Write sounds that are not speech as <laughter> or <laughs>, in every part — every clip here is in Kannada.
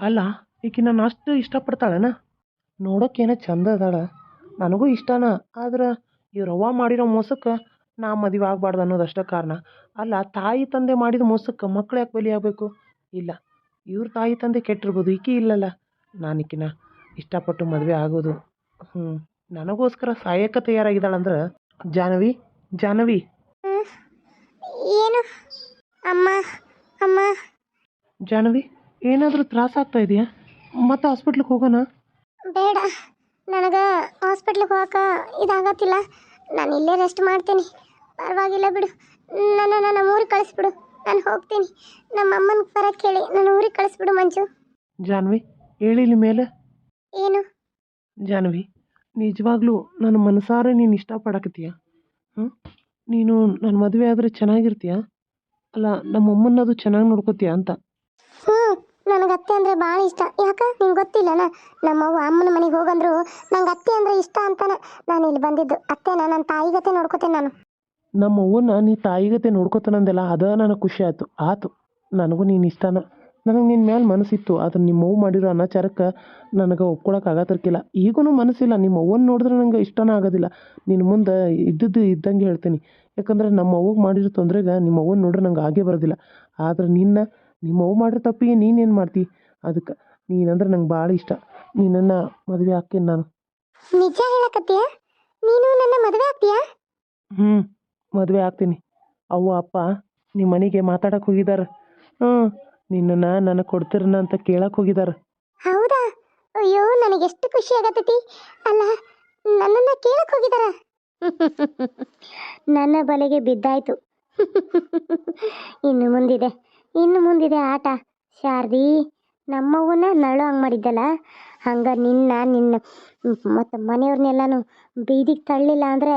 ಅಲ್ಲ ಈಕೆ ನಾನು ಅಷ್ಟು ಇಷ್ಟಪಡ್ತಾಳನ? ನೋಡೋಕೇನೋ ಚಂದ ಅದಾಳ. ನನಗೂ ಇಷ್ಟನ. ಆದ್ರೆ ಇವ್ರವ್ವ ಮಾಡಿರೋ ಮೋಸಕ್ಕೆ ನಾ ಮದುವೆ ಆಗ್ಬಾರ್ದು ಅನ್ನೋದು ಅಷ್ಟೇ ಕಾರಣ. ಅಲ್ಲ ತಾಯಿ ತಂದೆ ಮಾಡಿದ ಮೋಸಕ್ಕೆ ಮಕ್ಳು ಯಾಕೆ ಬಲಿಯಾಗಬೇಕು ಇಲ್ಲ. ಇವ್ರ ತಾಯಿ ತಂದೆ ಕೆಟ್ಟಿರ್ಬೋದು ಈಕೆ ಇಲ್ಲಲ್ಲ. ನಾನು ಈಕಿನ ಇಷ್ಟಪಟ್ಟು ಮದುವೆ ಆಗೋದು. ಹ್ಞೂ ನನಗೋಸ್ಕರ ಸಾಯಕ್ಕೆ ತಯಾರಾಗಿದ್ದಾಳಂದ್ರೆ ಜಾನವಿ ಜಾನವಿ ಏನು? ಅಮ್ಮ ಅಮ್ಮ. ಜಾಹ್ನವಿ? ಏನಾದರೂ ತ್ರಾಸಾಗ್ತಾ ಇದೆಯಾ? ಮತ್ತೆ ಹಾಸ್ಪಿಟ್ಲಿಗೆ ಹೋಗೋಣ ಬೇಡ. ನನಗೆ ಹಾಸ್ಪಿಟ್ಲಿಗೆ ಹೋಗಕ್ಕೆ ಇದಾಗತ್ತಿಲ್ಲ. ನಾನು ಇಲ್ಲೇ ರೆಸ್ಟ್ ಮಾಡ್ತೀನಿ. ಪರವಾಗಿಲ್ಲ ಬಿಡು. ನನ್ನ ನನ್ನ ಊರಿಗೆ ಕಳಿಸ್ಬಿಡು. ನಾನು ಹೋಗ್ತೀನಿ. ನಮ್ಮ ಅಮ್ಮನ ಪರ ಕೇಳಿ ನನ್ನ ಊರಿಗೆ ಕಳಿಸ್ಬಿಡು ಮಂಜು. ಜಾನ್ವಿ ಹೇಳಿ ಇಲ್ಲಿ ಮೇಲೆ. ಏನು? ಜಾನ್ವಿ ನಿಜವಾಗ್ಲೂ ನನ್ನ ಮನಸಾರೆ ನೀನು ಇಷ್ಟಪಡಕತ್ತೀಯ? ಹ್ಞೂ ನೀನು ನನ್ನ ಮದುವೆ ಆದರೆ ಚೆನ್ನಾಗಿರ್ತೀಯ? ಅಲ್ಲ ನಮ್ಮ ಅಮ್ಮನ್ನದು ಚೆನ್ನಾಗಿ ನೋಡ್ಕೋತೀಯ ಅಂತ. ನನಗೆ ಅತ್ತೆ ಅಂದರೆ ಭಾಳ ಇಷ್ಟ. ಯಾಕ? ನಿಂಗೆ ಗೊತ್ತಿಲ್ಲನ? ನಮ್ಮವ್ವ ಅಮ್ಮನ ಮನೆಗೆ ಹೋಗಂದ್ರು ನಂಗೆ ಅತ್ತೆ ಅಂದರೆ ಇಷ್ಟ ಅಂತಾನೆ ನಾನು ಇಲ್ಲಿ ಬಂದಿದ್ದು. ಅತ್ತೆನ ನನ್ನ ತಾಯಿಗತೆ ನೋಡ್ಕೋತೇನೆ ನಾನು. ನಮ್ಮ ಅವ್ವನ ನೀ ತಾಯಿಗತೆ ನೋಡ್ಕೋತಾನಂದೆಲ್ಲ, ಅದ ನನಗೆ ಖುಷಿ ಆಯ್ತು. ಆತು, ನನಗೂ ನೀನು ಇಷ್ಟನ. ನನಗೆ ನಿನ್ನ ಮೇಲೆ ಮನಸ್ಸಿತ್ತು, ಆದ್ರೆ ನಿಮ್ಮ ಅವ್ವ ಮಾಡಿರೋ ಅನಾಚಾರಕ್ಕೆ ನನಗೆ ಒಪ್ಕೊಳಕ್ಕೆ ಆಗತ್ತಿರ್ಕಿಲ್ಲ ಈಗೂ ಮನಸ್ಸಿಲ್ಲ ನಿಮ್ಮ ಅವ್ವನ ನೋಡಿದ್ರೆ ನಂಗೆ ಇಷ್ಟನೇ ಆಗೋದಿಲ್ಲ. ನಿನ್ನ ಮುಂದೆ ಇದ್ದದ್ದು ಇದ್ದಂಗೆ ಹೇಳ್ತೀನಿ. ಯಾಕಂದ್ರೆ ನಮ್ಮ ಅವ್ವಗೆ ಮಾಡಿರೋ ತೊಂದರೆಗೆ ನಿಮ್ಮ ಅವ್ವನ ನೋಡ್ರೆ ನಂಗೆ ಆಗೇ ಬರೋದಿಲ್ಲ. ಆದ್ರೆ ನಿನ್ನ ನಿಮ್ಮ ಅವ್ವ ಮಾಡಿರೋ ತಪ್ಪಿಗೆ ನೀನೇನು ಮಾಡ್ತಿ? ಅದಕ್ಕೆ ನೀನಂದ್ರೆ ನಂಗೆ ಭಾಳ ಇಷ್ಟ. ನಿನ್ನನ್ನು ಮದುವೆ ಹಾಕ್ತೀನಿ ನಾನು. ನಿಜ ಹೇಳಕತ್ತೀಯ? ನೀನು ನನ್ನ ಮದುವೆ ಆಗ್ತೀಯಾ? ಹ್ಞೂ ಮದುವೆ ಆಗ್ತೀನಿ. ಅವ್ವ ಅಪ್ಪ ನಿಮ್ಮ ಮನೆಗೆ ಮಾತಾಡಕ್ಕೆ ಹೋಗಿದ್ದಾರೆ ಹ್ಞೂ ನಿನ್ನನ್ನು ನನಗೆ ಕೊಡ್ತೀರನ ಅಂತ ಕೇಳಕ್ಕೆ ಹೋಗಿದ್ದಾರೆ ಹೌದಾ? ಅಯ್ಯೋ ನನಗೆ ಎಷ್ಟು ಖುಷಿ ಆಗತೈತಿ. ಅಲ್ಲ ನನ್ನನ್ನ ಕೇಳಕ್ ಹೋಗಿದಾರ. <laughs> ನನ್ನ ಬಲೆಗೆ ಬಿದ್ದಾಯ್ತು. <laughs> ಇನ್ನು ಮುಂದಿದೆ. ಇನ್ನು ಮುಂದಿದೆ ಆಟ. ಶಾರದಿ, ನಮ್ಮವ್ವನ ನಳು ಹಂಗೆ ಮಾಡಿದ್ದಲ್ಲ? ಹಂಗ ನಿನ್ನ ನಿನ್ನ ಮತ್ತು ಮನೆಯವ್ರನ್ನೆಲ್ಲನೂ ಬೀದಿಗೆ ತಳ್ಳಿಲ್ಲ ಅಂದರೆ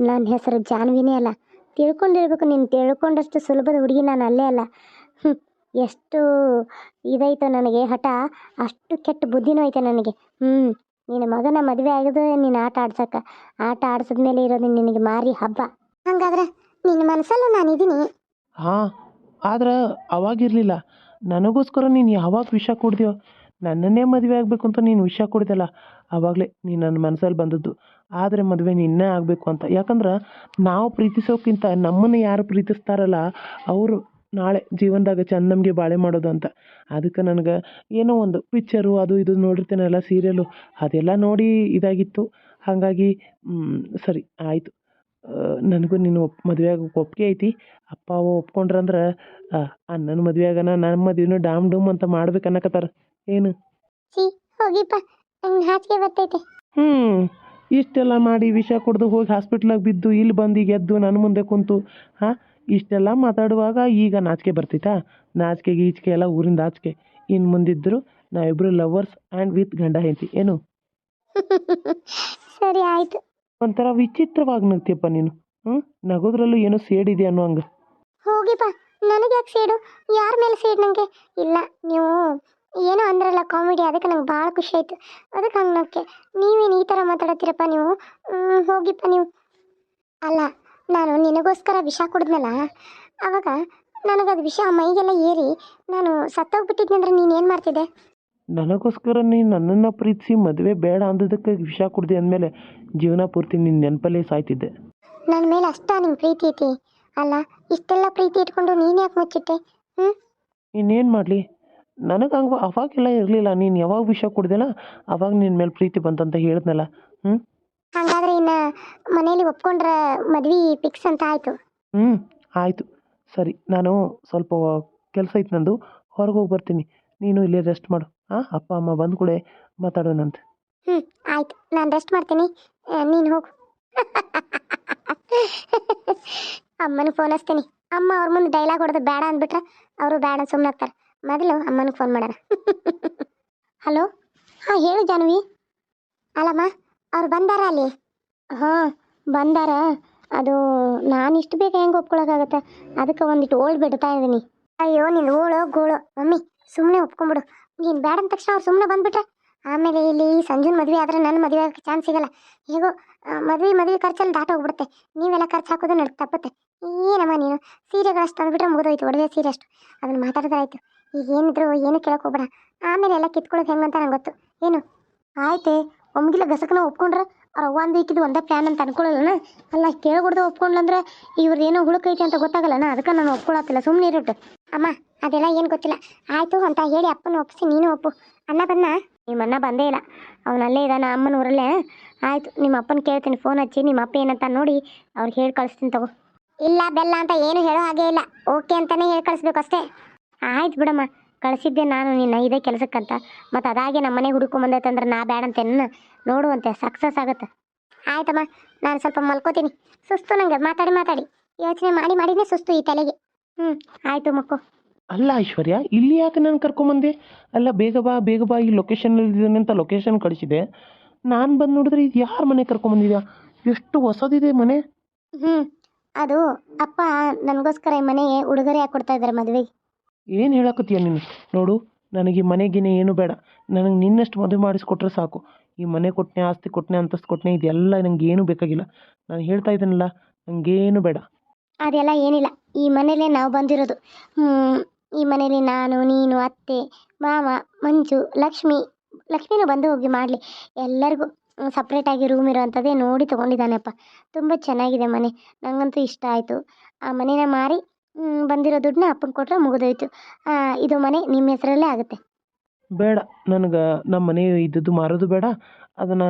ನನ್ನ ಹೆಸರು ಜಾನ್ವಿನೇ ಅಲ್ಲ. ತಿಳ್ಕೊಂಡಿರ್ಬೇಕು ನೀನು, ತಿಳ್ಕೊಂಡಷ್ಟು ಸುಲಭದ ಹುಡುಗಿ ನಾನು ಅಲ್ಲೇ ಅಲ್ಲ. ಎಷ್ಟು ಇದೈತೋ ನನಗೆ ಹಠ, ಅಷ್ಟು ಕೆಟ್ಟ ಬುದ್ಧಿನೂ ಐತೆ ನನಗೆ. ಹ್ಞೂ ನಿನ್ನ ಮಗನ ಮದುವೆ ಆಗೋದು ನೀನು ಆಟ ಆಡ್ಸಕ್ಕ. ಆಟ ಆಡ್ಸಿದ್ಮೇಲೆ ಇರೋದು ನಿನಗೆ ಮಾರಿ ಹಬ್ಬ. ಹಂಗಾದ್ರೆ ನಿನ್ನ ಮನಸ್ಸಲ್ಲೂ ನಾನಿದ್ದೀನಿ. ಹಾಂ ಆದ್ರೆ ಅವಾಗಿರಲಿಲ್ಲ ನನಗೋಸ್ಕರ ನೀನು ಯಾವಾಗ ವಿಷ ಕುಡ್ದೆಯೋ ನನ್ನನ್ನೇ ಮದುವೆ ಆಗಬೇಕು ಅಂತ ನೀನು ವಿಷ ಕುಡ್ದಲ್ಲ ಆವಾಗಲೇ ನೀನು ನನ್ನ ಮನಸ್ಸಲ್ಲಿ ಬಂದದ್ದು. ಆದರೆ ಮದುವೆ ನಿನ್ನೇ ಆಗಬೇಕು ಅಂತ. ಯಾಕಂದ್ರೆ ನಾವು ಪ್ರೀತಿಸೋಕ್ಕಿಂತ ನಮ್ಮನ್ನು ಯಾರು ಪ್ರೀತಿಸ್ತಾರಲ್ಲ, ಅವರು ನಾಳೆ ಜೀವನದಾಗ ಚಂದ ನಮಗೆ ಬಾಳೆ ಮಾಡೋದು ಅಂತ. ಅದಕ್ಕೆ ನನಗೆ ಏನೋ ಒಂದು ಪಿಕ್ಚರು ಅದು ಇದು ನೋಡಿರ್ತೀನಲ್ಲ ಸೀರಿಯಲು ಅದೆಲ್ಲ ನೋಡಿ ಇದಾಗಿತ್ತು. ಹಾಗಾಗಿ ಸರಿ, ಆಯಿತು. ನನಗೂ ನೀನು ಒಪ್ ಮದುವೆ ಆಗೋಕೆ ಒಪ್ಪಿಗೆ ಐತಿ. ಅಪ್ಪ ಅವ್ವ ಒಪ್ಕೊಂಡ್ರಂದ್ರೆ ಅಣ್ಣನ ಮದುವೆ ಆಗನ ನನ್ನ ಮದುವೆನೂ ಡಾಮ್ ಡೂಮ್ ಅಂತ ಮಾಡ್ಬೇಕು ಅನ್ನಕತ್ತಾರ. ಏನು? ಸಿ ಹೋಗಿಪ್ಪ. ನಂಗೆ ಹಾಸಿಗೆ ಬರ್ತೈತೆ. ಹ್ಞೂ ಇಷ್ಟೆಲ್ಲ ಮಾಡಿ ವಿಷ ಕುಡ್ದು ಹೋಗಿ ಹಾಸ್ಪಿಟ್ಲಾಗ ಬಿದ್ದು ಇಲ್ಲಿ ಬಂದು ಈಗ ಎದ್ದು ನನ್ನ ಮುಂದೆ ಕುಂತು ಹಾಂ? ಇಷ್ಟೆಲ್ಲ ಮಾತಾಡುವಾಗ ಈಗ ನಾಚಿಕೆ ಬರ್ತೈತಾ ನಾಚಿಕೆ ಗೀಚಿಕೆ ಎಲ್ಲ ಊರಿಂದ ಆಚಿಕೆ. ಇನ್ನು ಮುಂದಿದ್ದರು ನಾವಿಬ್ಬರು ಲವರ್ಸ್ ಆ್ಯಂಡ್ ವಿತ್ ಗಂಡ ಹೆಂಡತಿ. ಏನು? <laughs> ಸರಿ ಆಯ್ತು. ಒಂಥರ ವಿಚಿತ್ರವಾಗಿ ನಗ್ತೀಯಪ್ಪ ನೀನು. ಹ್ಞೂ ನಗೋದ್ರಲ್ಲೂ ಏನೋ ಸೇಡಿದೆ ಅನ್ನೋ ಹಂಗೆ. ಹೋಗಿಪ್ಪ. ನನಗೆ ಯಾಕೆ ಸೇಡು ಯಾರ ಮೇಲೆ ಸೇಡು ನನಗೆ ಇಲ್ಲ ನೀವು ಏನೋ ಅಂದ್ರಲ್ಲ ಕಾಮಿಡಿ ಅದಕ್ಕೆ ನಂಗೆ ಭಾಳ ಖುಷಿ ಆಯ್ತು. ಅದಕ್ಕೆ ಹಂಗೆ ನಕ್ಕೆ ನೀವೇನು ಈ ಥರ ಮಾತಾಡತ್ತೀರಪ್ಪ ನೀವು? ಹ್ಮ್, ಹೋಗಿಪ್ಪ ನೀವು. ಅಲ್ಲ ನಾನು ನಿನಗೋಸ್ಕರ ವಿಷ ಕುಡಿದ್ನಲ್ಲ? ಅವಾಗ ನನಗದು ವಿಷ ಮೈಗೆಲ್ಲ ಏರಿ ನಾನು ಸತ್ತೋಗ್ಬಿಟ್ಟಿದ್ನಿ ಅಂದ್ರೆ ನೀನು ಏನು ಮಾಡ್ತಿದ್ದೆ? ನನಗೋಸ್ಕರ ನೀನು ನನ್ನನ್ನು ಪ್ರೀತಿಸಿ ಮದುವೆ ಬೇಡ ಅಂದದಕ್ಕೆ ವಿಷ ಕುಡ್ದೆ ಅಂದಮೇಲೆ ಜೀವನ ಪೂರ್ತಿ ನಿನ್ನ ನೆನಪಲ್ಲೇ ಸಾಯ್ತಿದ್ದೆ. ನನ್ನ ಮೇಲೆ ಅಷ್ಟ ನಿಂಗೆ ಪ್ರೀತಿ ಐತಿ. ಅಲ್ಲ ಇಷ್ಟೆಲ್ಲ ಪ್ರೀತಿ ಇಟ್ಕೊಂಡು ನೀನು ಯಾಕೆ ಮುಚ್ಚಿಟ್ಟೆ? ಹ್ಞೂ ಇನ್ನೇನು ಮಾಡಲಿ? ನನಗೆ ಹಂಗೆ ಅವಾಗೆಲ್ಲ ಇರಲಿಲ್ಲ. ನೀನು ಯಾವಾಗ ವಿಷ ಕುಡ್ದೆಲ್ಲ ಅವಾಗ ನಿನ್ನ ಮೇಲೆ ಪ್ರೀತಿ ಬಂತಂತ ಹೇಳಿದ್ನಲ್ಲ. ಹ್ಞೂ ಹಾಗಾದ್ರೆ ಇನ್ನು ಮನೇಲಿ ಒಪ್ಕೊಂಡ್ರೆ ಮದ್ವೆ ಫಿಕ್ಸ್ ಅಂತ ಆಯಿತು. ಹ್ಞೂ ಆಯಿತು. ಸರಿ ನಾನು ಸ್ವಲ್ಪ ಕೆಲಸ ಐತೆ ನಂದು. ಹೊರಗೆ ಹೋಗಿ ಬರ್ತೀನಿ. ನೀನು ಇಲ್ಲೇ ರೆಸ್ಟ್ ಮಾಡು. ಹಾಂ ಅಪ್ಪ ಅಮ್ಮ ಬಂದ ಕೂಡ ಮಾತಾಡೋಣಂತೆ. ಹ್ಞೂ ಆಯ್ತು. ನಾನು ರೆಸ್ಟ್ ಮಾಡ್ತೀನಿ. ನೀನು ಹೋಗು. ಅಮ್ಮನಿಗೆ ಫೋನ್ ಹಚ್ತೀನಿ. ಅಮ್ಮ ಅವ್ರ ಮುಂದೆ ಡೈಲಾಗ್ ಹೊಡೆದು ಬೇಡ ಅಂದ್ಬಿಟ್ರೆ ಅವರು ಬೇಡ ಸುಮ್ಮನೆ ಆಗ್ತಾರೆ. ಮೊದಲು ಅಮ್ಮನಿಗೆ ಫೋನ್ ಮಾಡೋಣ. ಹಲೋ ಹಾಂ, ಹೇಳು ಜಾನ್ವಿ. ಅಲ್ಲಮ್ಮ, ಅವ್ರು ಬಂದಾರ ಅಲ್ಲಿ? ಹಾಂ, ಬಂದಾರ. ಅದು ನಾನು ಇಷ್ಟು ಬೇಗ ಹೆಂಗೆ ಒಪ್ಕೊಳಕ್ಕಾಗತ್ತೆ? ಅದಕ್ಕೆ ಒಂದಿಟ್ಟು ಓಳ್ ಬಿಡ್ತಾ ಇದ್ದೀನಿ. ಅಯ್ಯೋ, ನೀನು ಓಳೋ ಗೋಳೋ. ಮಮ್ಮಿ ಸುಮ್ಮನೆ ಒಪ್ಕೊಂಬಿಡು. ನೀನು ಬೇಡ ಅಂದ ತಕ್ಷಣ ಅವ್ರು ಸುಮ್ಮನೆ ಬಂದ್ಬಿಟ್ರೆ ಆಮೇಲೆ ಇಲ್ಲಿ ಸಂಜುನ್ ಮದುವೆ ಆದರೆ ನನ್ನ ಮದುವೆ ಆಗಕ್ಕೆ ಚಾನ್ಸ್ ಸಿಗಲ್ಲ. ಹೇಗೋ ಮದುವೆ ಮದುವೆ ಖರ್ಚಲ್ಲಿ ದಾಟ ಹೋಗ್ಬಿಡುತ್ತೆ. ನೀವೆಲ್ಲ ಖರ್ಚು ಹಾಕೋದು ನಡ್, ತಪ್ಪುತ್ತೆ. ಏನಮ್ಮ ನೀನು? ಸೀರೆಗಳಷ್ಟು ತಂದುಬಿಟ್ರೆ ಮುಗಿದೋಯ್ತು, ಒಡವೆ ಸೀರೆ ಅಷ್ಟು. ಅದನ್ನು ಮಾತಾಡಿದ್ರೆ ಆಯ್ತು ಈಗ ಏನಿದ್ರು ಏನು ಕೇಳಕ್ ಹೋಗ್ಬೇಡ. ಆಮೇಲೆ ಎಲ್ಲ ಕಿತ್ಕೊಳ್ಳೋದು ಅಂತ ನಂಗೆ ಗೊತ್ತು. ಏನು? ಆಯ್ತೆ, ಒಮ್ಗಿಲ್ಲ ಗಸಕನ ಒಪ್ಕೊಂಡ್ರೆ? ಅವ್ರ ಒಂದು ಇಕ್ಕಿದ್ದು ಒಂದೇ ಪ್ಲ್ಯಾನ್ ಅಂತ ಅನ್ಕೊಳ್ಳಲ್ಲನ ಅಲ್ಲ ಕೇಳ್ಬಿಡ್ದು ಒಪ್ಕೊಂಡ್ಲಂದ್ರೆ ಇವ್ರದ್ದು ಏನೋ ಹುಳುಕೈತೆ ಅಂತ ಗೊತ್ತಾಗಲ್ಲನ? ಅದಕ್ಕೆ ನಾನು ಒಪ್ಕೊಳತ್ತಿಲ್ಲ ಸುಮ್ಮನೆ ಇರುಟ್ಟು ಅಮ್ಮ, ಅದೆಲ್ಲ ಏನು ಗೊತ್ತಿಲ್ಲ. ಆಯಿತು ಅಂತ ಹೇಳಿ ಅಪ್ಪನ ಒಪ್ಪಿಸಿ, ನೀನು ಒಪ್ಪು. ಅಣ್ಣ ಬನ್ನ ನಿಮ್ಮ ಅಣ್ಣ ಬಂದೇ ಇಲ್ಲ. ಅವನಲ್ಲೇ ಇದ್ದಾನೆ ಅಮ್ಮನ ಊರಲ್ಲೇ. ಆಯಿತು ನಿಮ್ಮ ಅಪ್ಪನ ಕೇಳ್ತೀನಿ ಫೋನ್ ಹಚ್ಚಿ ನಿಮ್ಮ ಅಪ್ಪ ಏನಂತ ನೋಡಿ ಅವ್ರಿಗೆ ಹೇಳಿ ಕಳಿಸ್ತೀನಿ ತಗೋ. ಇಲ್ಲ ಬೆಲ್ಲ ಅಂತ ಏನು ಹೇಳೋ ಹಾಗೆ ಇಲ್ಲ. ಓಕೆ ಅಂತಾನೆ ಹೇಳಿ ಕಳಿಸ್ಬೇಕು ಅಷ್ಟೇ. ಆಯ್ತು ಬಿಡಮ್ಮ ಕಳಿಸಿದ್ದೆ ನಾನು ನಿನ್ನ ಇದೇ ಕೆಲಸಕ್ಕಂತ. ಮತ್ತು ಅದಾಗೆ ನಮ್ಮ ಮನೆಗೆ ಹುಡುಕೊಂಬಂದೈತಂದ್ರೆ ನಾ ಬ್ಯಾಡ ಅಂತೇನ ನೋಡುವಂತೆ ಸಕ್ಸಸ್ ಆಗುತ್ತೆ. ಆಯ್ತಮ್ಮ ನಾನು ಸ್ವಲ್ಪ ಮಲ್ಕೋತೀನಿ. ಸುಸ್ತು ನಂಗೆ ಮಾತಾಡಿ ಮಾತಾಡಿ. ಯೋಚನೆ ಮಾಡಿ ಮಾಡಿನೇ ಸುಸ್ತು ಈ ತಲೆಗೆ. ಹ್ಞೂ ಆಯಿತು ಮಕ್ಕೋ. ಅಲ್ಲ ಐಶ್ವರ್ಯ ಇಲ್ಲಿ ಯಾಕೆ ನಾನು ಕರ್ಕೊಂಬಂದೆ? ಅಲ್ಲ ಬೇಗ ಬಾ ಬೇಗ ಬಾ ಈ ಲೊಕೇಶನಲ್ಲಿ ಇದ್ದೀನಿ ಅಂತ ಲೊಕೇಶನ್ ಕಳಿಸಿದೆ. ನಾನು ಬಂದು ನೋಡಿದ್ರೆ ಇದು ಯಾರ ಮನೆ ಕರ್ಕೊಂಬಂದಿದ್ಯಾ? ಎಷ್ಟು ಹೊಸದಿದೆ ಮನೆ. ಹ್ಞೂ ಅದು ಅಪ್ಪ ನನಗೋಸ್ಕರ ಈ ಮನೆಗೆ ಉಡುಗೊರೆ ಹಾಕಿ ಕೊಡ್ತಾ ಇದ್ದಾರೆ ಮದುವೆ ಏನು ಹೇಳಕತ್ತೀಯ ನೀನು? ನೋಡು ನನಗೆ ಈ ಮನೆಗಿನೇ ಏನು ಬೇಡ. ನನಗೆ ನಿನ್ನಷ್ಟು ಮದುವೆ ಮಾಡಿಸ್ಕೊಟ್ರೆ ಸಾಕು. ಈ ಮನೆ ಕೊಟ್ಟನೆ ಆಸ್ತಿ ಕೊಟ್ಟನೆ ಅಂತಸ್ತು ಕೊಟ್ಟನೆ ಇದೆಲ್ಲ ನನಗೆ ಏನು ಬೇಕಾಗಿಲ್ಲ. ನಾನು ಹೇಳ್ತಾ ಇದ್ದೀನಲ್ಲ ನನಗೇನು ಬೇಡ. ಅದೆಲ್ಲ ಏನಿಲ್ಲ. ಈ ಮನೇಲೆ ನಾವು ಬಂದಿರೋದು. ಹ್ಮ್, ಈ ಮನೇಲಿ ನಾನು, ನೀನು, ಅತ್ತೆ, ಮಾವ, ಮಂಜು, ಲಕ್ಷ್ಮಿ, ಲಕ್ಷ್ಮಿನೂ ಬಂದು ಹೋಗಿ ಮಾಡಲಿ. ಎಲ್ಲರಿಗೂ ಸಪ್ರೇಟಾಗಿ ರೂಮ್ ಇರೋವಂಥದ್ದೇ ನೋಡಿ ತೊಗೊಂಡಿದ್ದಾನೆಪ್ಪ. ತುಂಬ ಚೆನ್ನಾಗಿದೆ ಮನೆ. ನನಗಂತೂ ಇಷ್ಟ ಆಯಿತು. ಆ ಮನೇನ ಮಾರಿ ಬಂದಿರೋ ದುಡ್ಡನ್ನ ಅಪ್ಪನ ಕೊಟ್ಟರೆ ಮುಗಿದೋಯ್ತು. ಇದು ಮನೆ ನಿಮ್ಮ ಹೆಸರಲ್ಲೇ ಆಗುತ್ತೆ. ಬೇಡ, ನನಗೆ ನಮ್ಮ ಮನೆ ಇದ್ದದ್ದು ಮಾರೋದು ಬೇಡ. ಅದನ್ನು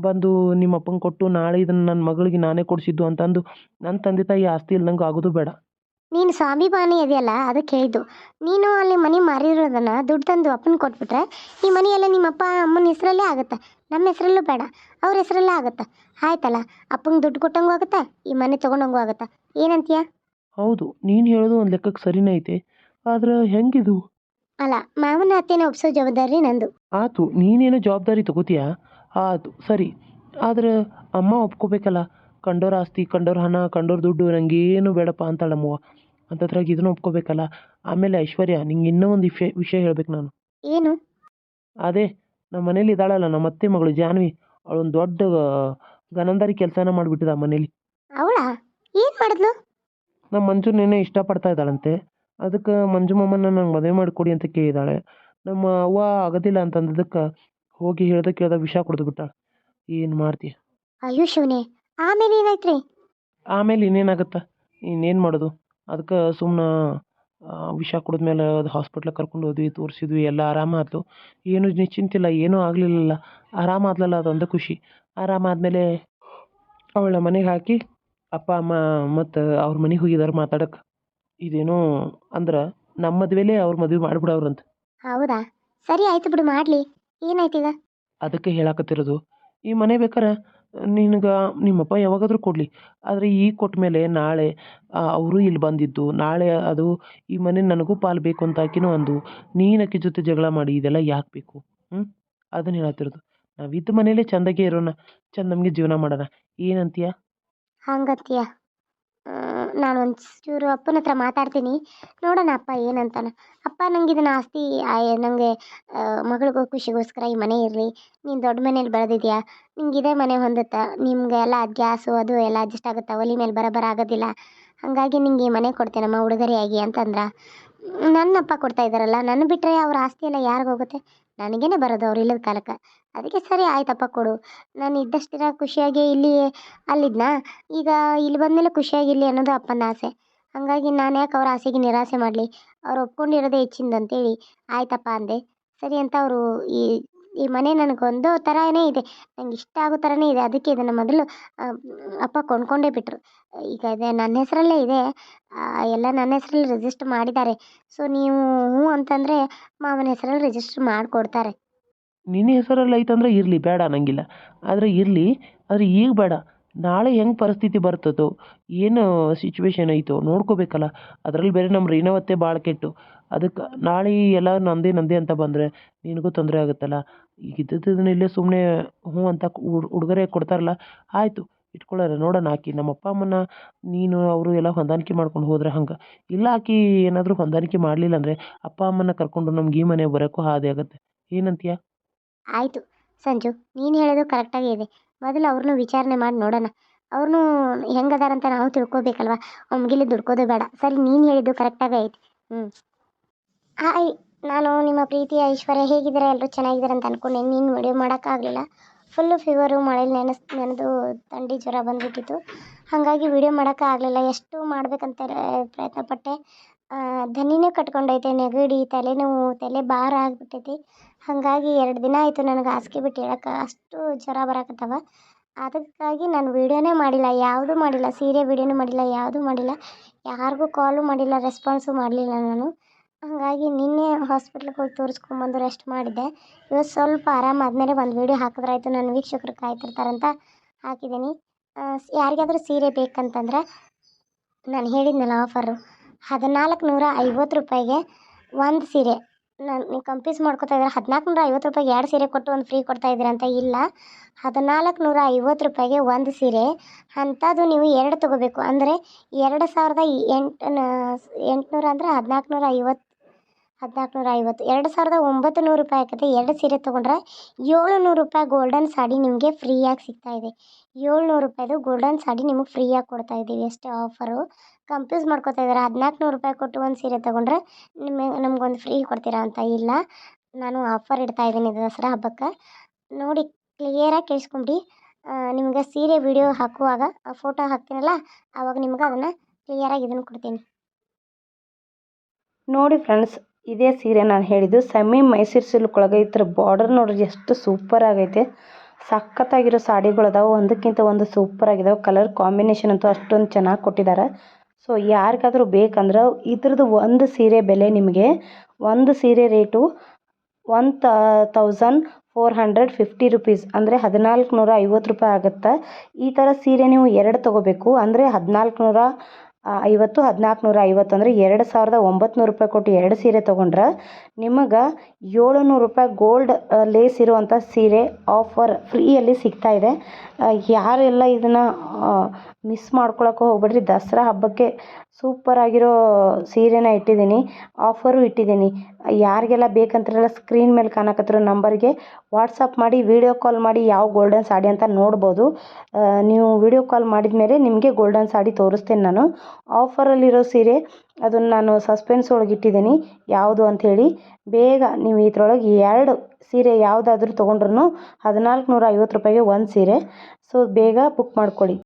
ಬಂದು ನಿಮ್ಮ ಅಪ್ಪಂಗೆ ಕೊಟ್ಟು ನಾಳೆ ಇದನ್ನು ನನ್ನ ಮಗಳಿಗೆ ನಾನೇ ಕೊಡಿಸಿದ್ದು ಅಂತಂದು ನನ್ನ ತಂದೆ ತಾಯಿ ಆಸ್ತಿ ಇಲ್ದಂಗೆ ಆಗೋದು ಬೇಡ. ನೀನು ಸ್ವಾಭಿಮಾನಿ ಇದೆಯಲ್ಲ ಅದಕ್ಕೆ ಹೇಳಿದ್ದು. ನೀನು ಅಲ್ಲಿ ಮನೆ ಮಾರಿರೋದನ್ನ ದುಡ್ಡು ತಂದು ಅಪ್ಪನ ಕೊಟ್ಬಿಟ್ರೆ ಈ ಮನೆಯೆಲ್ಲ ನಿಮ್ಮ ಅಪ್ಪ ಅಮ್ಮನ ಹೆಸರಲ್ಲೇ ಆಗುತ್ತೆ. ನಮ್ಮ ಹೆಸರಲ್ಲೂ ಬೇಡ ಅವ್ರ ಹೆಸರಲ್ಲೇ ಆಗುತ್ತೆ. ಆಯ್ತಲ್ಲ ಅಪ್ಪಂಗೆ ದುಡ್ಡು ಕೊಟ್ಟಂಗೂ ಆಗುತ್ತೆ ಈ ಮನೆ ತೊಗೊಂಡಂಗೂ ಆಗುತ್ತೆ. ಏನಂತೀಯ? ಹೌದು ನೀನು ಹೇಳೋದು ಒಂದು ಲೆಕ್ಕಕ್ಕೆ ಸರಿನೇ ಐತೆ. ಆದ್ರೆ ಹೆಂಗಿದು? ಅಲ್ಲ ಮಾವನ ಅತ್ತೆನ ಒಪ್ಸೋ ಜವಾಬ್ದಾರಿ ನಂದು. ಆತು ನೀನೇನೋ ಜವಾಬ್ದಾರಿ ತಗೋತೀಯಾ? ಆತು ಸರಿ. ಆದ್ರೆ ಅಮ್ಮ ಒಪ್ಕೋಬೇಕಲ್ಲ. ಕಂಡೋರ ಆಸ್ತಿ ಕಂಡೋರ ಹಣ ಕಂಡೋರ ದುಡ್ಡು ನಂಗೇನು ಬೇಡಪ್ಪ ಅಂತಾಳಮ್ಮವ್ವ. ಅಂಥದ್ರಾಗ ಇದನ್ನು ಒಪ್ಕೋಬೇಕಲ್ಲ? ಆಮೇಲೆ ಐಶ್ವರ್ಯ ನಿಂಗೆ ಇನ್ನೂ ಒಂದು ವಿಷಯ ವಿಷಯ ಹೇಳ್ಬೇಕು ನಾನು. ಏನು? ಅದೇ ನಮ್ಮ ಮನೇಲಿ ಇದ್ದಾಳಲ್ಲ ನಮ್ಮ ಅತ್ತೆ ಮಗಳು ಜಾನ್ವಿ ಅವಳೊಂದು ದೊಡ್ಡ ಗನಂದಾರಿ ಕೆಲಸನ ಮಾಡಿಬಿಟ್ಟಿದ ಮನೇಲಿ. ಅವಳ? ಏನು ಮಾಡಿದ್ಲು? ನಮ್ಮ ಮಂಜು ನೆನೆ ಇಷ್ಟಪಡ್ತಾ ಇದ್ದಾಳಂತೆ. ಅದಕ್ಕೆ ಮಂಜು ಮಾಮನ ನಂಗೆ ಮದುವೆ ಮಾಡಿಕೊಡಿ ಅಂತ ಕೇಳಿದಾಳೆ. ನಮ್ಮ ಅವ್ವ ಆಗೋದಿಲ್ಲ ಅಂತಂದದಕ್ಕೆ ಹೋಗಿ ಹೇಳ್ದ ಕೇಳ್ದ ವಿಷ ಕೊಡ್ದು ಬಿಟ್ಟ ಏನು ಮಾಡ್ತೀಯ ಅಯ್ಯೋ ಶಿವನೇ ಆಮೇಲೆ ಏನಾಯ್ತ್ರಿ? ಆಮೇಲೆ ಇನ್ನೇನಾಗತ್ತ? ಇನ್ನೇನು ಮಾಡೋದು? ಅದಕ್ಕೆ ಸುಮ್ಮನೆ ವಿಷ ಕುಡಿದ್ಮೇಲೆ ಅದು ಹಾಸ್ಪಿಟ್ಲಿಗೆ ಕರ್ಕೊಂಡು ಹೋದ್ವಿ ತೋರಿಸಿದ್ವಿ ಎಲ್ಲ ಆರಾಮಾಯ್ತು ಏನು ನಿಶ್ಚಿಂತಿಲ್ಲ ಏನೂ ಆಗಲಿಲ್ಲ ಆರಾಮ ಆದ್ಲಲ್ಲ ಅದೊಂದು ಖುಷಿ. ಆರಾಮಾದ್ಮೇಲೆ ಅವಳ ಮನೆಗೆ ಹಾಕಿ ಅಪ್ಪ ಅಮ್ಮ ಮತ್ತು ಅವ್ರ ಮನೆಗೆ ಹೋಗಿದ್ದಾರೆ ಮಾತಾಡಕ್ಕೆ ಇದೇನೋ ಅಂದ್ರೆ ನಮ್ಮ ಮದುವೆಲೇ ಅವ್ರ ಮದುವೆ ಮಾಡಿಬಿಡವ್ರಂತ. ಹೌದಾ? ಸರಿ ಆಯ್ತು ಬಿಡು ಮಾಡಲಿ. ಏನಾಯ್ತೀಗ ಅದಕ್ಕೆ ಹೇಳಾಕತ್ತಿರೋದು ಈ ಮನೆ ಬೇಕಾರೆ ನಿನಗೆ ನಿಮ್ಮಪ್ಪ ಯಾವಾಗಾದರೂ ಕೊಡಲಿ. ಆದರೆ ಈಗ ಕೊಟ್ಟ ಮೇಲೆ ನಾಳೆ ಅವರು ಇಲ್ಲಿ ಬಂದಿದ್ದು, ನಾಳೆ ಅದು ಈ ಮನೆ ನನಗೂ ಪಾಲು ಬೇಕು ಅಂತ ಆಕಿನೂ ಅಂದು, ನೀನು ಆಕಿ ಜೊತೆ ಜಗಳ ಮಾಡಿ ಇದೆಲ್ಲ ಯಾಕೆ ಬೇಕು? ಹ್ಞೂ ಅದನ್ನ ಹೇಳತ್ತಿರೋದು. ನಾವಿದ್ದ ಮನೇಲೇ ಚಂದಾಗೆ ಇರೋಣ. ಚಂದ ನಮಗೆ ಜೀವನ ಮಾಡೋಣ. ಏನಂತೀಯ? ಹಂಗತ್ತೀಯ ನಾನು ಒಂದು ಚೂರು ಅಪ್ಪನ ಹತ್ರ ಮಾತಾಡ್ತೀನಿ. ನೋಡೋಣ ಅಪ್ಪ ಏನಂತಾನೆ. ಅಪ್ಪ, ನಂಗೆ ಇದನ್ನ ಆಸ್ತಿ ನನಗೆ ಮಗಳಿಗೂ ಖುಷಿಗೋಸ್ಕರ ಈ ಮನೆ ಇರಲಿ. ನೀನು ದೊಡ್ಡ ಮನೇಲಿ ಬೆಳೆದಿದ್ಯಾ? ನಿಂಗೆ ಇದೇ ಮನೆ ಹೊಂದುತ್ತಾ? ನಿಮ್ಗೆ ಎಲ್ಲ ಗ್ಯಾಸು, ಅದು ಎಲ್ಲ ಅಡ್ಜಸ್ಟ್ ಆಗುತ್ತಾ? ಒಲೆ ಮೇಲೆ ಬರೋಬ್ಬರ ಆಗೋದಿಲ್ಲ. ಹಾಗಾಗಿ ನಿಂಗೆ ಈ ಮನೆ ಕೊಡ್ತೇನಮ್ಮ ಉಡುಗೊರೆಯಾಗಿ ಅಂತಂದ್ರೆ. ನನ್ನ ಅಪ್ಪ ಕೊಡ್ತಾ ಇದ್ದಾರಲ್ಲ, ನನ್ನ ಬಿಟ್ಟರೆ ಅವ್ರ ಆಸ್ತಿ ಎಲ್ಲ ಯಾರಿಗೆ ಹೋಗುತ್ತೆ? ನನಗೇನೆ ಬರೋದು ಅವ್ರು ಇಲ್ಲದ ಕಾಲಕ್ಕೆ. ಅದಕ್ಕೆ ಸರಿ ಆಯ್ತಪ್ಪ ಕೊಡು. ನಾನು ಇದ್ದಷ್ಟು ದಿನ ಖುಷಿಯಾಗಿ ಇಲ್ಲಿ ಅಲ್ಲಿದ್ನಾ? ಈಗ ಇಲ್ಲಿ ಬಂದಮೇಲೆ ಖುಷಿಯಾಗಿರಲಿ ಅನ್ನೋದು ಅಪ್ಪನ ಆಸೆ. ಹಾಗಾಗಿ ನಾನು ಯಾಕೆ ಅವ್ರ ಆಸೆಗೆ ನಿರಾಸೆ ಮಾಡಲಿ? ಅವ್ರು ಒಪ್ಕೊಂಡಿರೋದೇ ಹೆಚ್ಚಿಂದು ಅಂತೇಳಿ. ಆಯ್ತಪ್ಪ ಅಂದೆ. ಸರಿ ಅಂತ ಅವರು ಈ ಈ ಮನೆ ನನಗೊಂದು ಥರನೇ ಇದೆ. ನಂಗೆ ಇಷ್ಟ ಆಗೋ ಥರನೇ ಇದೆ. ಅದಕ್ಕೆ ಇದನ್ನು ಮೊದಲು ಅಪ್ಪ ಕೊಂಡ್ಕೊಂಡೇ ಬಿಟ್ಟರು ಈಗ ಇದೆ, ನನ್ನ ಹೆಸರಲ್ಲೇ ಇದೆ. ಎಲ್ಲ ನನ್ನ ಹೆಸರಲ್ಲಿ ರಿಜಿಸ್ಟರ್ ಮಾಡಿದ್ದಾರೆ. ಸೊ ನೀವು ಹ್ಞೂ ಅಂತಂದರೆ ಮಾವನ ಹೆಸರಲ್ಲಿ ರಿಜಿಸ್ಟರ್ ಮಾಡಿಕೊಡ್ತಾರೆ. ನಿನ್ನ ಹೆಸರಲ್ಲಿ ಐತಂದ್ರೆ ಇರಲಿ, ಬೇಡ ಅನ್ನಂಗಿಲ್ಲ. ಆದರೆ ಇರಲಿ, ಆದರೆ ಈಗ ಬೇಡ. ನಾಳೆ ಹೆಂಗೆ ಪರಿಸ್ಥಿತಿ ಬರ್ತದೋ, ಏನು ಸಿಚುವೇಶನ್ ಐತೋ ನೋಡ್ಕೋಬೇಕಲ್ಲ. ಅದರಲ್ಲಿ ಬೇರೆ ನಮ್ಮ ರೀನವತ್ತೆ ಭಾಳ ಕೆಟ್ಟು. ಅದಕ್ಕೆ ನಾಳೆ ಎಲ್ಲ ನಂದಿ ನಂದಿ ಅಂತ ಬಂದರೆ ನಿನಗೂ ತೊಂದರೆ ಆಗುತ್ತಲ್ಲ? ಈಗ ಇದ್ದದ್ದನ್ನು ಇಲ್ಲೇ ಸುಮ್ಮನೆ ಹ್ಞೂ ಅಂತ ಉಡ್- ಉಡುಗೊರೆ ಕೊಡ್ತಾರಲ್ಲ? ಆಯಿತು, ಇಟ್ಕೊಳ್ಳೋಣ, ನೋಡೋಣ ಆಕಿ. ನಮ್ಮ ಅಪ್ಪ ಅಮ್ಮನ್ನ ನೀನು ಅವರು ಎಲ್ಲ ಹೊಂದಾಣಿಕೆ ಮಾಡ್ಕೊಂಡು ಹೋದ್ರೆ ಹಂಗೆ. ಇಲ್ಲ ಆಕಿ ಏನಾದರೂ ಹೊಂದಾಣಿಕೆ ಮಾಡಲಿಲ್ಲ ಅಂದರೆ ಅಪ್ಪ ಅಮ್ಮನ ಕರ್ಕೊಂಡು ನಮ್ಗೆ ಈ ಮನೆ ಬರೋಕ್ಕೂ ಹಾದಿ ಆಗುತ್ತೆ. ಏನಂತೀಯ? ಆಯಿತು, ಸಂಜು, ನೀನು ಹೇಳೋದು ಕರೆಕ್ಟಾಗಿ ಇದೆ. ಮೊದಲು ಅವ್ರನ್ನೂ ವಿಚಾರಣೆ ಮಾಡಿ ನೋಡೋಣ. ಅವ್ರನ್ನೂ ಹೆಂಗದಾರಂತ ನಾವು ತಿಳ್ಕೊಬೇಕಲ್ವ? ಒಮ್ಗಿಲಿ ದುಡ್ಕೋದು ಬೇಡ. ಸರಿ, ನೀನು ಹೇಳಿದ್ದು ಕರೆಕ್ಟಾಗೇ ಐತಿ. ಹ್ಞೂ ಆಯ್ ನಾನು ನಿಮ್ಮ ಪ್ರೀತಿಯ ಐಶ್ವರ್ಯ. ಹೇಗಿದ್ದೀರಾ? ಎಲ್ಲರೂ ಚೆನ್ನಾಗಿದ್ದಾರೆ ಅಂತ ಅಂದ್ಕೊಂಡೆ ನೀನು ವಿಡಿಯೋ ಮಾಡೋಕ್ಕಾಗಲಿಲ್ಲ. ಫುಲ್ಲು ಫೀವರು ಮಳೇಲಿ ನೆನೆಸ್, ನೆನೆದು ಥಂಡಿ ಜ್ವರ ಬಂದುಬಿಟ್ಟಿತ್ತು. ಹಾಗಾಗಿ ವಿಡಿಯೋ ಮಾಡೋಕ್ಕಾಗಲಿಲ್ಲ. ಎಷ್ಟು ಮಾಡಬೇಕಂತ ಪ್ರಯತ್ನ ಪಟ್ಟೆ ದನಿನೇ ಕಟ್ಕೊಂಡೈತೆ, ನೆಗಡಿ, ತಲೆನೋವು, ತಲೆ ಭಾರ ಆಗಿಬಿಟ್ಟೈತಿ. ಹಾಗಾಗಿ ಎರಡು ದಿನ ಆಯಿತು ನನಗೆ ಹಾಸಿಗೆ ಬಿಟ್ಟು ಹೇಳೋಕೆ ಅಷ್ಟು ಜ್ವರ ಬರಾಕತ್ತವ. ಅದಕ್ಕಾಗಿ ನಾನು ವೀಡಿಯೋನೇ ಮಾಡಿಲ್ಲ. ಯಾವುದೂ ಮಾಡಿಲ್ಲ. ಸೀರೆ ವೀಡಿಯೋನೂ ಮಾಡಿಲ್ಲ. ಯಾವುದೂ ಮಾಡಿಲ್ಲ. ಯಾರಿಗೂ ಕಾಲು ಮಾಡಿಲ್ಲ. ರೆಸ್ಪಾನ್ಸು ಮಾಡಲಿಲ್ಲ ನಾನು. ಹಾಗಾಗಿ ನಿನ್ನೆ ಹಾಸ್ಪಿಟ್ಲಿಗೆ ಹೋಗಿ ತೋರಿಸ್ಕೊಂಬಂದು ರೆಸ್ಟ್ ಮಾಡಿದ್ದೆ. ಇವತ್ತು ಸ್ವಲ್ಪ ಆರಾಮಾದ್ಮೇಲೆ ಒಂದು ವೀಡಿಯೋ ಹಾಕಿದ್ರಾಯ್ತು. ನನ್ನ ವೀಕ್ಷಕರು ಕಾಯ್ತಿರ್ತಾರಂತ ಹಾಕಿದ್ದೀನಿ. ಯಾರಿಗಾದರೂ ಸೀರೆ ಬೇಕಂತಂದ್ರೆ ನಾನು ಹೇಳಿದ್ನಲ್ಲ ಆಫರು ಹದಿನಾಲ್ಕು ನೂರ ಐವತ್ತು ರೂಪಾಯಿಗೆ ಒಂದು ಸೀರೆ. ನಾನು ನೀವು ಕಂಪೀಸ್ ಮಾಡ್ಕೊತಾ ಇದ್ದಾರೆ? ಹದಿನಾಲ್ಕು ನೂರ ಐವತ್ತು ರೂಪಾಯಿಗೆ ಎರಡು ಸೀರೆ ಕೊಟ್ಟು ಒಂದು ಫ್ರೀ ಕೊಡ್ತಾ ಇದ್ದೀರಾ ಅಂತ ಇಲ್ಲ. ಹದಿನಾಲ್ಕು ನೂರ ಐವತ್ತು ರೂಪಾಯಿಗೆ ಒಂದು ಸೀರೆ. ಅಂಥದ್ದು ನೀವು ಎರಡು ತೊಗೋಬೇಕು. ಅಂದರೆ ಎರಡು ಸಾವಿರದ ಎಂಟು ಎಂಟುನೂರ ಅಂದರೆ ಹದಿನಾಲ್ಕು ನೂರ ಐವತ್ತು ಹದಿನಾಲ್ಕು ನೂರ ಐವತ್ತು ಎರಡು ಸಾವಿರದ ಒಂಬತ್ತು ನೂರು ರೂಪಾಯಿ ಆಗುತ್ತೆ ಎರಡು ಸೀರೆ ತೊಗೊಂಡ್ರೆ ಏಳು ನೂರು ರೂಪಾಯಿ ಗೋಲ್ಡನ್ ಸಾಡಿ ನಿಮಗೆ ಫ್ರೀಯಾಗಿ ಸಿಗ್ತಾ ಇದೆ. ಏಳ್ನೂರು ರೂಪಾಯಿದು ಗೋಲ್ಡನ್ ಸಾಡಿ ನಿಮಗೆ ಫ್ರೀಯಾಗಿ ಕೊಡ್ತಾ ಇದ್ದೀವಿ ಅಷ್ಟೇ ಆಫರು ಕಂಪ್ಯೂಸ್ ಮಾಡ್ಕೊತಾ ಇದ್ದಾರೆ? ಹದಿನಾಲ್ಕು ನೂರು ರೂಪಾಯಿ ಕೊಟ್ಟು ಒಂದು ಸೀರೆ ತೊಗೊಂಡ್ರೆ ನಿಮಗೆ, ನಮಗೊಂದು ಫ್ರೀ ಕೊಡ್ತೀರಾ ಅಂತ? ಇಲ್ಲ. ನಾನು ಆಫರ್ ಇಡ್ತಾ ಇದ್ದೀನಿ ದಸರಾ ಹಬ್ಬಕ್ಕೆ. ನೋಡಿ ಕ್ಲಿಯರಾಗಿ ಕೇಳಿಸ್ಕೊಂಬಿಡಿ. ನಿಮ್ಗೆ ಸೀರೆ ವಿಡಿಯೋ ಹಾಕುವಾಗ ಫೋಟೋ ಹಾಕ್ತೀನಲ್ಲ ಆವಾಗ ನಿಮ್ಗೆ ಅದನ್ನು ಕ್ಲಿಯರಾಗಿ ಇದನ್ನು ಕೊಡ್ತೀನಿ. ನೋಡಿ ಫ್ರೆಂಡ್ಸ್ ಇದೇ ಸೀರೆ ನಾನು ಹೇಳಿದ್ದು. ಸೆಮಿ ಮೈಸೂರು ಸಿಲ್ಕ್ ಒಳಗೆ ಈ ಥರ ಬಾರ್ಡರ್ ನೋಡ್ರಿ ಎಷ್ಟು ಸೂಪರ್ ಆಗೈತೆ. ಸಖತ್ತಾಗಿರೋ ಸಾಡಿಗಳು ಒಂದಕ್ಕಿಂತ ಒಂದು ಸೂಪರ್ ಆಗಿದಾವೆ. ಕಲರ್ ಕಾಂಬಿನೇಷನ್ ಅಂತೂ ಅಷ್ಟೊಂದು ಚೆನ್ನಾಗಿ ಕೊಟ್ಟಿದ್ದಾರೆ ಸೊ ಯಾರಿಗಾದ್ರೂ ಬೇಕಂದ್ರೆ ಇದ್ರದ್ದು ಒಂದು ಸೀರೆ ಬೆಲೆ ನಿಮಗೆ ಒಂದು ಸೀರೆ rate one thousand four hundred fifty rupees ಅಂದರೆ ಹದಿನಾಲ್ಕು ನೂರ ಐವತ್ತು ರೂಪಾಯಿ ಆಗುತ್ತೆ. ಈ ಥರ ಸೀರೆ ನೀವು ಎರಡು ತೊಗೋಬೇಕು ಅಂದರೆ ಹದಿನಾಲ್ಕು ನೂರ ಐವತ್ತು ಹದಿನಾಲ್ಕು ನೂರ ಐವತ್ತು ಅಂದರೆ ಎರಡು ಸಾವಿರದ ಒಂಬತ್ತು ನೂರು ರೂಪಾಯಿ ಕೊಟ್ಟು ಎರಡು ಸೀರೆ ತೊಗೊಂಡ್ರೆ, ನಿಮಗೆ ಏಳು ನೂರು ರೂಪಾಯಿ ಗೋಲ್ಡ್ ಲೇಸ್ ಇರುವಂಥ ಸೀರೆ ಆಫರ್ ಫ್ರೀಯಲ್ಲಿ ಸಿಗ್ತಾ ಇದೆ. ಯಾರೆಲ್ಲ ಇದನ್ನು ಮಿಸ್ ಮಾಡ್ಕೊಳಕ್ಕೆ ಹೋಗ್ಬೇಡ್ರಿ. ದಸರಾ ಹಬ್ಬಕ್ಕೆ ಸೂಪರ್ ಆಗಿರೋ ಸೀರೆನ ಇಟ್ಟಿದ್ದೀನಿ ಆಫರು ಇಟ್ಟಿದ್ದೀನಿ. ಯಾರಿಗೆಲ್ಲ ಬೇಕಂತಾರಲ್ಲ ಸ್ಕ್ರೀನ್ ಮೇಲೆ ಕಾಣಕತ್ತಿರೋ ನಂಬರ್ಗೆ ವಾಟ್ಸಪ್ ಮಾಡಿ ವಿಡಿಯೋ ಕಾಲ್ ಮಾಡಿ ಯಾವ ಗೋಲ್ಡನ್ ಸಾಡಿ ಅಂತ ನೋಡ್ಬೋದು. ನೀವು ವಿಡಿಯೋ ಕಾಲ್ ಮಾಡಿದ ಮೇಲೆ ನಿಮಗೆ ಗೋಲ್ಡನ್ ಸಾಡಿ ತೋರಿಸ್ತೇನೆ ನಾನು. ಆಫರಲ್ಲಿರೋ ಸೀರೆ ಅದನ್ನು ನಾನು ಸಸ್ಪೆನ್ಸ್ ಒಳಗೆ ಇಟ್ಟಿದ್ದೀನಿ. ಯಾವುದು ಅಂಥೇಳಿ ಬೇಗ ನೀವು ಇದರೊಳಗೆ ಎರಡು ಸೀರೆ ಯಾವುದಾದ್ರೂ ತೊಗೊಂಡ್ರು ಹದಿನಾಲ್ಕು ನೂರ ಐವತ್ತು ರೂಪಾಯಿಗೆ ಒಂದು ಸೀರೆ. ಸೊ ಬೇಗ ಬುಕ್ ಮಾಡ್ಕೊಳ್ಳಿ.